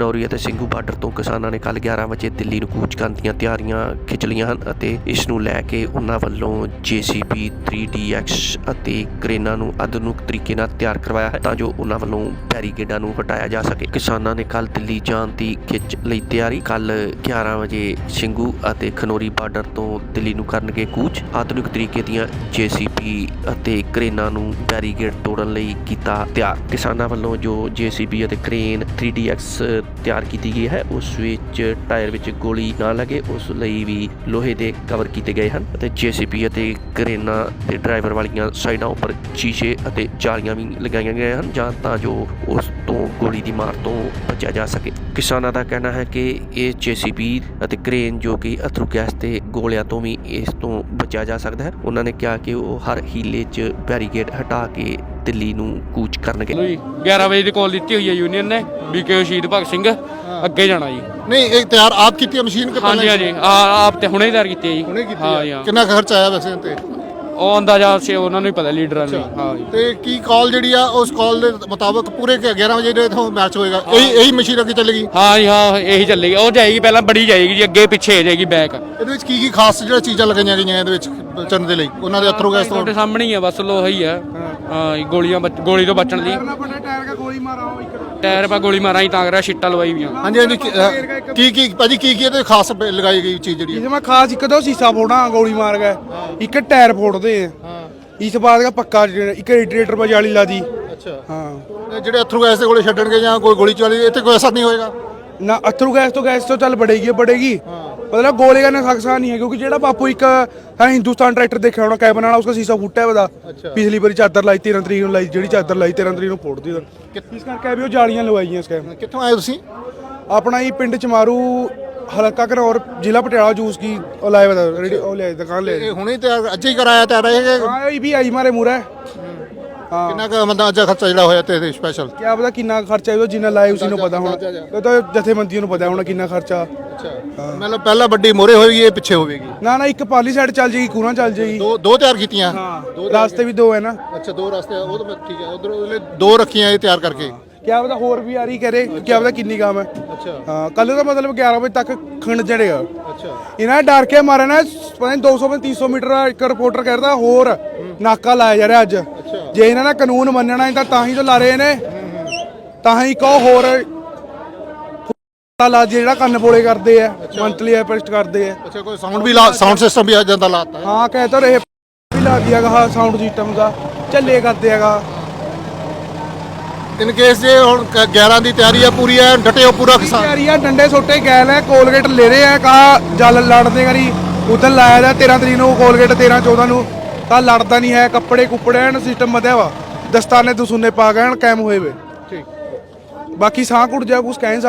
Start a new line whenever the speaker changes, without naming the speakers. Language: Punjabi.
ਖਨੌਰੀ ਅਤੇ ਸਿੰਘੂ ਬਾਰਡਰ ਤੋਂ ਕਿਸਾਨਾਂ ਨੇ ਕੱਲ 11 ਵਜੇ ਦਿੱਲੀ ਨੂੰ ਕੂਚ ਕਰਨ ਦੀਆਂ ਤਿਆਰੀਆਂ ਖਿੱਚ ਲਈਆਂ ਹਨ ਅਤੇ ਇਸ ਨੂੰ ਲੈ ਕੇ ਉਹਨਾਂ ਵੱਲੋਂ JCB 3DX ਅਤੇ ਕਰੇਨਾਂ ਨੂੰ ਆਧੁਨਿਕ ਤਰੀਕੇ ਨਾਲ ਤਿਆਰ ਕਰਵਾਇਆ ਹੈ ਤਾਂ ਜੋ ਉਹਨਾਂ ਵੱਲੋਂ ਬੈਰੀਕੇਡਾਂ ਨੂੰ ਹਟਾਇਆ ਜਾ ਸਕੇ। ਕਿਸਾਨਾਂ ਨੇ ਕੱਲ ਦਿੱਲੀ ਜਾਣ ਦੀ ਖਿੱਚ ਲਈ ਤਿਆਰੀ। ਕੱਲ 11 ਵਜੇ ਸਿੰਘੂ ਅਤੇ ਖਨੌਰੀ ਬਾਰਡਰ ਤੋਂ ਦਿੱਲੀ ਨੂੰ ਕਰਨਗੇ ਕੂਚ। ਆਧੁਨਿਕ ਤਰੀਕੇ ਦੀਆਂ JCB ਅਤੇ ਕਰੇਨਾਂ ਨੂੰ ਬੈਰੀਕੇਡ ਤੋੜਨ ਲਈ ਕੀਤਾ ਤਿਆਰ। ਕਿਸਾਨਾਂ ਵੱਲੋਂ ਜੋ JCB ਅਤੇ ਕਰੇਨ 3DX ਤਿਆਰ ਕੀਤੀ ਗਈ ਹੈ। ਉਸ ਵਿੱਚ ਟਾਇਰ ਵਿੱਚ ਗੋਲੀ ਨਾ ਲੱਗੇ, ਉਸ ਲਈ ਵੀ ਲੋਹੇ ਦੇ ਕਵਰ ਕੀਤੇ ਗਏ ਹਨ ਅਤੇ JCB ਅਤੇ ਕਰੇਨਾਂ ਦੇ ਡਰਾਈਵਰ ਵਾਲੀਆਂ ਸਾਈਡਾਂ ਉੱਪਰ ਸ਼ੀਸ਼ੇ ਅਤੇ ਜਾਲੀਆਂ ਵੀ ਲਗਾਈਆਂ ਗਈਆਂ ਹਨ ਜਾਂ ਤਾਂ ਜੋ ਉਸ ਤੋਂ ਗੋਲੀ ਦੀ ਮਾਰ ਤੋਂ ਬਚਿਆ ਜਾ ਸਕੇ। ਕਿਸਾਨਾਂ ਦਾ ਕਹਿਣਾ ਹੈ ਕਿ ਇਹ JCB ਅਤੇ ਕਰੇਨ ਜੋ ਕਿ ਅਥਰੂ ਗੈਸ ਤੇ ਗੋਲਿਆਂ ਤੋਂ ਵੀ ਇਸ ਤੋਂ ਬਚਿਆ ਜਾ ਸਕਦਾ ਹੈ। ਉਹਨਾਂ ਨੇ ਕਿਹਾ ਕਿ ਉਹ ਹਰ ਹੀਲੇ 'ਚ ਬੈਰੀਕੇਡ ਹਟਾ ਕੇ ਦਿੱਲੀ ਨੂੰ ਕੂਚ ਕਰਨਗੇ।
ਜੀ 11 ਵਜੇ ਦੀ ਕਾਲ ਦਿੱਤੀ ਹੋਈ ਹੈ ਯੂਨੀਅਨ ਨੇ ਬੀਕੇ ਸ਼ਹੀਦ ਭਗਤ ਸਿੰਘ ਅੱਗੇ ਜਾਣਾ ਜੀ।
ਨਹੀਂ ਇਹ ਤਿਆਰ ਆਪ ਕੀਤੀ ਹੈ ਮਸ਼ੀਨ ਕਿ
ਹਾਂਜੀ
ਪਹਿਲਾਂ
ਹਾਂਜੀ ਆ? ਆਪ ਤੇ ਹੁਣੇ ਹੀ ਤਿਆਰ ਕੀਤੀ ਹੈ ਜੀ।
ਹੁਣੇ ਕੀਤੀ
ਹਾਂ ਜੀ
ਹੈ।
ਹਾਂ।
ਕਿੰਨਾ ਕੁ ਖਰਚਾ ਆਇਆ ਵੈਸੇ ਤੇ?
ਉਹ ਅੰਦਾਜ਼ਾ ਸੇ ਉਹਨਾਂ ਨੂੰ ਹੀ ਪਤਾ ਲੀਡਰਾਂ ਨੂੰ ਹਾਂ। ਜੀ।
ਤੇ ਕੀ ਕਾਲ ਜਿਹੜੀ ਆ ਉਸ ਕਾਲ ਦੇ ਮੁਤਾਬਕ ਪੂਰੇ ਕਿ 11 ਵਜੇ ਦੇ ਤੋਂ ਮੈਚ ਹੋਏਗਾ? ਇਹੀ ਇਹੀ ਮਸ਼ੀਨ ਅੱਗੇ ਚੱਲੇਗੀ?
ਹਾਂ ਜੀ ਹਾਂ ਇਹੀ ਚੱਲੇਗੀ। ਉਹ ਜਾਏਗੀ ਪਹਿਲਾਂ ਬੜੀ ਜਾਏਗੀ ਜੀ ਅੱਗੇ ਪਿੱਛੇ ਹੋ ਜਾਏਗੀ ਬੈਕ
ਇਹਦੇ ਵਿੱਚ ਕੀ ਕੀ ਖਾਸ ਜਿਹੜਾ ਚੀਜ਼ਾਂ ਲਗਾਈਆਂ ਗਈਆਂ ਇਹਦੇ ਵਿੱਚ ਬਚਣ ਦੇ ਲਈ? ਉਹਨਾਂ ਦੇ ਅਥਰੂ ਗੈਸ ਤੋਂ?
ਤੁਹਾਡੇ ਸਾਹਮਣੇ ਹੀ ਆ ਬਸ ਲੋਹਾ ਹੀ ਆ। ਹਾਂ। ਜੀ, ਗੋਲੀਆਂ ਬਚ- ਗੋਲੀ ਤੋਂ ਬਚਣ ਲਈ ਟਾਇਰ ਪਾ ਗੋਲੀ ਮਾਰਾਂ ਹੀ ਤਾਂ ਕਰਿਆ ਛਿੱਟਾ ਲਵਾਈ ਵੀ ਆ
ਹਾਂਜੀ ਹਾਂਜੀ ਕੀ- ਅਹ, ਕੀ ਕੀ ਭਾਜੀ ਕੀ ਕੀ ਇਹਦੇ ਖਾਸ ਬ- ਲਗਾਈ ਗਈ ਚੀਜ਼ ਜਿਹੜੀ ਹੈ?
इसमें खास एक दो शीशा फोड़ना गोली मार गए एक टायर फोड़ते हैं इस बात का पक्का एक रेडिएटर पर जाली ला दी
ਅੱਛਾ
हाँ
ਇਹ ਜਿਹੜੇ ਅਥਰੂ ਗੈਸ ਦੇ ਗੋਲੇ ਛੱਡਣਗੇ ਜਾਂ ਕੋਈ ਗੋਲੀ ਚਲਾਈ ਇੱਥੇ ਕੋਈ ਅਸਰ ਨਹੀਂ ਹੋਏਗਾ
ना अथरू गैस तो गैस तो चल बढ़ेगी बढ़ेगी मतलब गोले का नुकसान नहीं है क्योंकि जेड़ा बापू एक है हिंदुस्तान ट्रैक्टर देखा होना कैबन वाला उसका शीशा फुटा है बता पिछली बारी चादर लाई तेरह तरीक ਨੂੰ ਲਾਈ ਜਿਹੜੀ ਚਾਦਰ ਲਾਈ 13 ਤਰੀਕ ਨੂੰ ਫੋੜ ਦੀ ਇਸ ਕਰਕੇ ਵੀ ਉਹ ਜਾਲੀਆਂ ਲਵਾਈਆਂ ਇਸ ਕੈਮ
ਕਿੱਥੋਂ ਆਏ ਤੁਸੀਂ
ਆਪਣਾ ਹੀ ਪਿੰਡ ਚਮਾਰੂ ਹਲਕਾ ਘਨੌਰ ਜ਼ਿਲ੍ਹਾ ਪਟਿਆਲਾ ਜੂਸ ਕੀ ਉਹ ਲਾਇਆ ਬਤਾ ਰੇਡੀ ਉਹ ਲਿਆ ਦੁਕਾਨ ਲੈ
ਇਹ ਹੁਣੇ ਤਿਆਰ ਅੱਜ ਹੀ ਕਰਾਇਆ ਤਿਆਰ ਹੈ ਕਿ
ਹਾਂ ਇਹ ਵੀ ਆਈ ਮਾਰੇ ਮੂਰੇ ਹਾਂ
ਕਿੰਨਾ ਕੁ ਮਤਲਬ ਅੱਜ ਖਰਚਾ ਜਿਹੜਾ ਹੋਇਆ ਤੇ ਸਪੈਸ਼ਲ
ਕਿਆ ਪਤਾ ਕਿੰਨਾ ਖਰਚਾ ਇਹਦਾ ਜਿੰਨਾ ਲਾਇਆ ਉਸੇ ਨੂੰ ਪਤਾ ਹੁਣ ਇਹ ਤਾਂ ਜਥੇਬੰਦੀਆਂ ਨੂੰ ਪਤਾ ਹੋਣਾ ਕਿੰਨਾ ਖਰਚਾ
ਅੱਛਾ। ਮਤਲਬ ਪਹਿਲਾਂ ਵੱਡੀ ਮੋਰੇ ਹੋਏਗੀ ਇਹ ਪਿੱਛੇ ਹੋਵੇਗੀ?
ਨਾ ਨਾ ਇੱਕ ਪਾਲੀ ਸਾਈਡ ਚੱਲ ਜਾਏਗੀ ਕੂਣਾ ਚੱਲ ਜਾਏਗੀ।
ਦੋ ਦੋ ਤਿਆਰ ਕੀਤੀਆਂ?
ਹਾਂ ਰਾਸਤੇ ਵੀ ਦੋ ਹੈ ਨਾ।
ਅੱਛਾ ਦੋ ਰਸਤੇ ਉਹ ਤਾਂ ਠੀਕ ਹੈ। ਉਧਰ ਉਹਲੇ ਦੋ ਰੱਖੀਆਂ ਇਹ ਤਿਆਰ ਕਰਕੇ।
ਕਿਆ ਪਤਾ ਹੋਰ ਵੀ ਆ ਰਹੀ ਕਰੇ ਕਿਆ ਪਤਾ ਕਿੰਨੀ ਕੰਮ ਹੈ।
ਅੱਛਾ।
ਹਾਂ ਕੱਲ ਦਾ ਮਤਲਬ 11 ਵਜੇ ਤੱਕ ਖੰਡ ਜੜੇਗਾ
ਅੱਛਾ।
ਇਹਨਾਂ ਨੇ ਡਰ ਕੇ ਮਾਰੇ ਨਾ ਪਤਾ ਨਹੀਂ 200 300 ਮੀਟਰ ਇੱਕ ਰਿਪੋਰਟਰ ਕਹਿੰਦਾ ਹੋਰ ਨਾਕਾ ਲਾਇਆ ਜਾ ਰਿਹਾ ਅੱਜ। ਜੇ ਇਹਨਾਂ ਨੇ ਕਾਨੂੰਨ ਮੰਨਣਾ ਹੈ ਤਾਂ ਤਾਂ ਹੀ ਤਾਂ ਲਾ ਰਹੇ ਨੇ। ਤਾਂ ਹੀ ਕਹੋ ਹੋਰ ਲਾ ਜਿਹੜਾ ਕੰਨ ਬੋਲੇ ਕਰਦੇ ਆ ਮੰਥਲੀ ਐਪਰੈਸਟ ਕਰਦੇ ਆ।
ਅੱਛਾ ਕੋਈ ਸਾਊਂਡ ਵੀ ਲਾ ਸਾਊਂਡ ਸਿਸਟਮ ਵੀ ਆ ਜਾਂਦਾ ਲਾਤਾ ਹੈ।
ਹਾਂ ਕਹਿ ਤਾਂ ਰਹੇ ਵੀ ਲਾ ਦਿਆਗਾ ਹਾਂ ਸਾਊਂਡ ਸਿਸਟਮ ਦਾ ਚੱਲੇ ਕਰਦੇ ਹੈਗਾ
ਇਨ ਕੇਸ ਜੇ ਹੁਣ ਕ- 11 ਦੀ ਤਿਆਰੀ ਆ ਪੂਰੀ ਹੈ ਡਟਿਓ ਪੂਰਾ ਕਿਸਾਨ?
ਯਾਰੀ ਆ ਡੰਡੇ ਛੋਟੇ ਗੈਲ ਹੈ ਕੋਲਗੇਟ ਲੈ ਰਹੇ ਆ ਕਹਾ ਜਲ ਲੜਦੇ ਕਰੀ ਉਦੋਂ ਲਾਇਆ ਦਾ 13 ਤਰੀਕ ਨੂੰ ਕੋਲਗੇਟ 13 14 ਨੂੰ ਤਾਂ ਲੜਦਾ ਨਹੀਂ ਹੈ ਕੱਪੜੇ ਕੁੱਪੜੇ ਐਨ ਸਿਸਟਮ ਵਧਿਆ ਵਾ ਦਸਤਾਨੇ ਦਸੂਨੇ ਪਾ ਗਏ ਐਨ ਕੈਮ ਹੋਏ ਵੇ।
ਠੀਕ।
ਬਾਕੀ ਸਾਹ ਕੁੱਟ ਜਾ ਕੁਛ ਕਹਿ ਨਹੀਂ ਸਕਦੇ